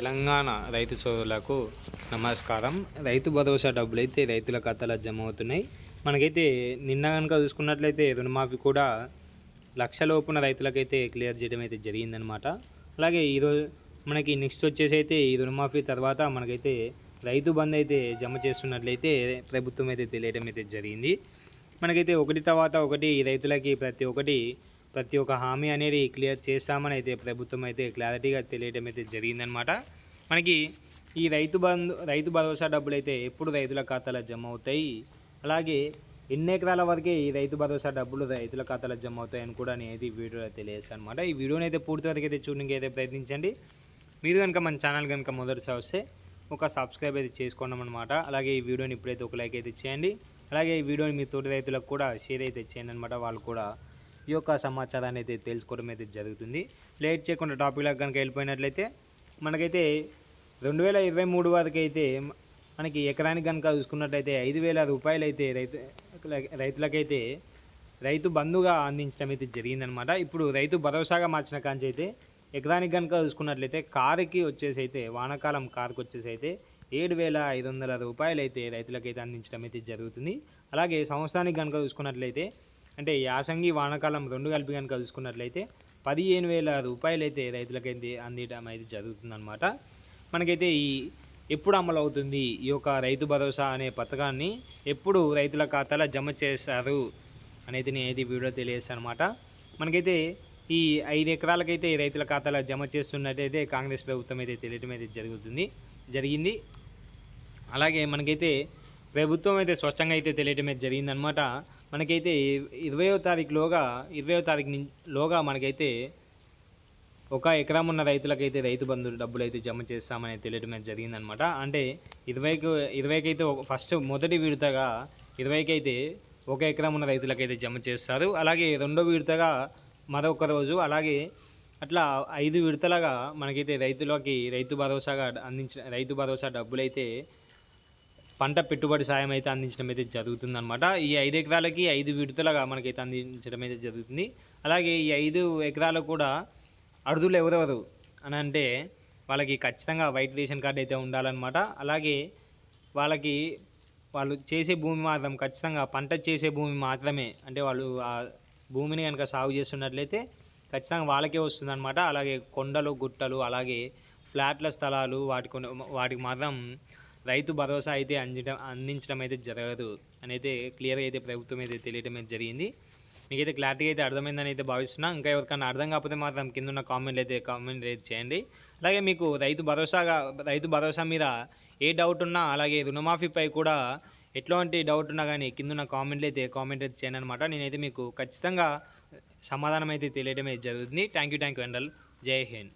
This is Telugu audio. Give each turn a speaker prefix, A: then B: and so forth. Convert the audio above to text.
A: తెలంగాణ రైతు సోదరులకు నమస్కారం. రైతు భరోసా డబ్బులు అయితే రైతుల ఖాతాలో జమ అవుతున్నాయి మనకైతే నిన్న కనుక చూసుకున్నట్లయితే రుణమాఫీ కూడా లక్షలోపున రైతులకైతే క్లియర్ చేయడం అయితే జరిగిందనమాట అలాగే ఈరోజు మనకి నెక్స్ట్ వచ్చేసి అయితే ఈ రుణమాఫీ తర్వాత మనకైతే రైతు బంద్ అయితే జమ చేస్తున్నట్లయితే ప్రభుత్వం అయితే తెలియడం అయితే జరిగింది. మనకైతే ఒకటి తర్వాత ఒకటి రైతులకి ప్రతి ఒక్కటి ప్రతి ఒక్క హామీ అనేది క్లియర్ చేస్తామని అయితే ప్రభుత్వం అయితే క్లారిటీగా తెలియడం అయితే జరిగిందనమాట. మనకి ఈ రైతు బంధు రైతు భరోసా డబ్బులు అయితే ఎప్పుడు రైతుల ఖాతాలో జమ అవుతాయి అలాగే ఎన్ని ఎకరాల వరకే ఈ రైతు భరోసా డబ్బులు రైతుల ఖాతాలో జమ అవుతాయని కూడా నేను అయితే ఈ వీడియోలో తెలియజేస్తాను అనమాట ఈ వీడియోని అయితే పూర్తి వరకు అయితే చూడడానికి అయితే ప్రయత్నించండి. మీరు కనుక మన ఛానల్ కనుక మొదటిసారి వస్తే ఒక సబ్స్క్రైబ్ అయితే చేసుకోండి అనమాట అలాగే ఈ వీడియోని ఇప్పుడైతే ఒక లైక్ అయితే చేయండి. అలాగే ఈ వీడియోని మీ తోటి రైతులకు కూడా షేర్ అయితే చేయండి అనమాట వాళ్ళు కూడా ఈ యొక్క సమాచారాన్ని అయితే తెలుసుకోవడం అయితే జరుగుతుంది. లేట్ చేయకుండా టాపిక్లకు కనుక వెళ్ళిపోయినట్లయితే మనకైతే రెండు వేల ఇరవై మూడు వరకు అయితే మనకి ఎకరానికి కనుక చూసుకున్నట్లయితే ఐదు వేల రూపాయలు అయితే రైతు రైతులకైతే రైతు బంధుగా అందించడం అయితే జరిగిందనమాట ఇప్పుడు రైతు భరోసాగా మార్చిన కాంచి అయితే ఎకరానికి కనుక చూసుకున్నట్లయితే కారుకి వచ్చేసి అయితే వానాకాలం కారుకి వచ్చేసి అయితే ఏడు వేల ఐదు వందల రూపాయలు అయితే రైతులకైతే అందించడం అయితే జరుగుతుంది. అలాగే సంవత్సరానికి కనుక చూసుకున్నట్లయితే అంటే యాసంగి వానాకాలం రెండు కలిపి కనుక చూసుకున్నట్లయితే పదిహేను వేల రూపాయలు అయితే రైతులకైతే అందించడం అయితే జరుగుతుందన్నమాట. మనకైతే ఈ ఎప్పుడు అమలు అవుతుంది ఈ యొక్క రైతు భరోసా అనే పథకాన్ని ఎప్పుడు రైతుల ఖాతాలో జమ చేస్తారు అనేది నేను అయితే వీడియో తెలియజేస్తాను అనమాట మనకైతే ఈ ఐదు ఎకరాలకైతే రైతుల ఖాతాలో జమ చేస్తున్నట్టయితే కాంగ్రెస్ ప్రభుత్వం అయితే తెలియడం అయితే జరుగుతుంది జరిగింది. అలాగే మనకైతే ప్రభుత్వం అయితే స్పష్టంగా అయితే తెలియటం అయితే జరిగిందనమాట మనకైతే ఇరవయో తారీఖులోగా ఇరవయో తారీఖు లోగా మనకైతే ఒక ఎకరం ఉన్న రైతులకైతే రైతు బంధు డబ్బులు అయితే జమ చేస్తామని తెలియడం జరిగిందనమాట. అంటే ఇరవైకి ఇరవైకి అయితే ఫస్ట్ మొదటి విడతగా ఇరవైకి అయితే ఒక ఎకరం ఉన్న రైతులకైతే జమ చేస్తారు. అలాగే రెండో విడతగా మరొక రోజు అలాగే అట్లా ఐదు విడతలుగా మనకైతే రైతులకి రైతు భరోసాగా అందించిన రైతు భరోసా డబ్బులైతే పంట పెట్టుబడి సాయం అయితే అందించడం అయితే జరుగుతుంది అనమాట ఈ ఐదు ఎకరాలకి ఐదు విడతలుగా మనకైతే అందించడం అయితే జరుగుతుంది. అలాగే ఈ ఐదు ఎకరాలు కూడా అరుదులు ఎవరెవరు అని అంటే వాళ్ళకి ఖచ్చితంగా వైట్ రేషన్ కార్డు అయితే ఉండాలన్నమాట. అలాగే వాళ్ళకి వాళ్ళు చేసే భూమి మాత్రం ఖచ్చితంగా పంట చేసే భూమి మాత్రమే అంటే వాళ్ళు ఆ భూమిని కనుక సాగు చేస్తున్నట్లయితే ఖచ్చితంగా వాళ్ళకే వస్తుందన్నమాట. అలాగే కొండలు గుట్టలు అలాగే ఫ్లాట్ల స్థలాలు వాటి వాటికి మాత్రం రైతు భరోసా అయితే అందించడం అందించడం అయితే జరగదు అని అయితే క్లియర్గా అయితే ప్రభుత్వం అయితే తెలియడం అయితే జరిగింది. మీకైతే క్లారిటీ అయితే అర్థమైందని అయితే భావిస్తున్నా. ఇంకా ఎవరికైనా అర్థం కాకపోతే మాత్రం కింద ఉన్న కామెంట్లు అయితే కామెంట్ అయితే చేయండి. అలాగే మీకు రైతు భరోసాగా రైతు భరోసా మీద ఏ డౌట్ ఉన్నా అలాగే రుణమాఫీపై కూడా ఎట్లాంటి డౌట్ ఉన్నా కానీ కింద ఉన్న కామెంట్లు అయితే కామెంట్ అయితే చేయండి అనమాట నేనైతే మీకు ఖచ్చితంగా సమాధానం అయితే తెలియడమే జరుగుతుంది. థ్యాంక్ యూ థ్యాంక్ యూ అండల్. జై హింద్.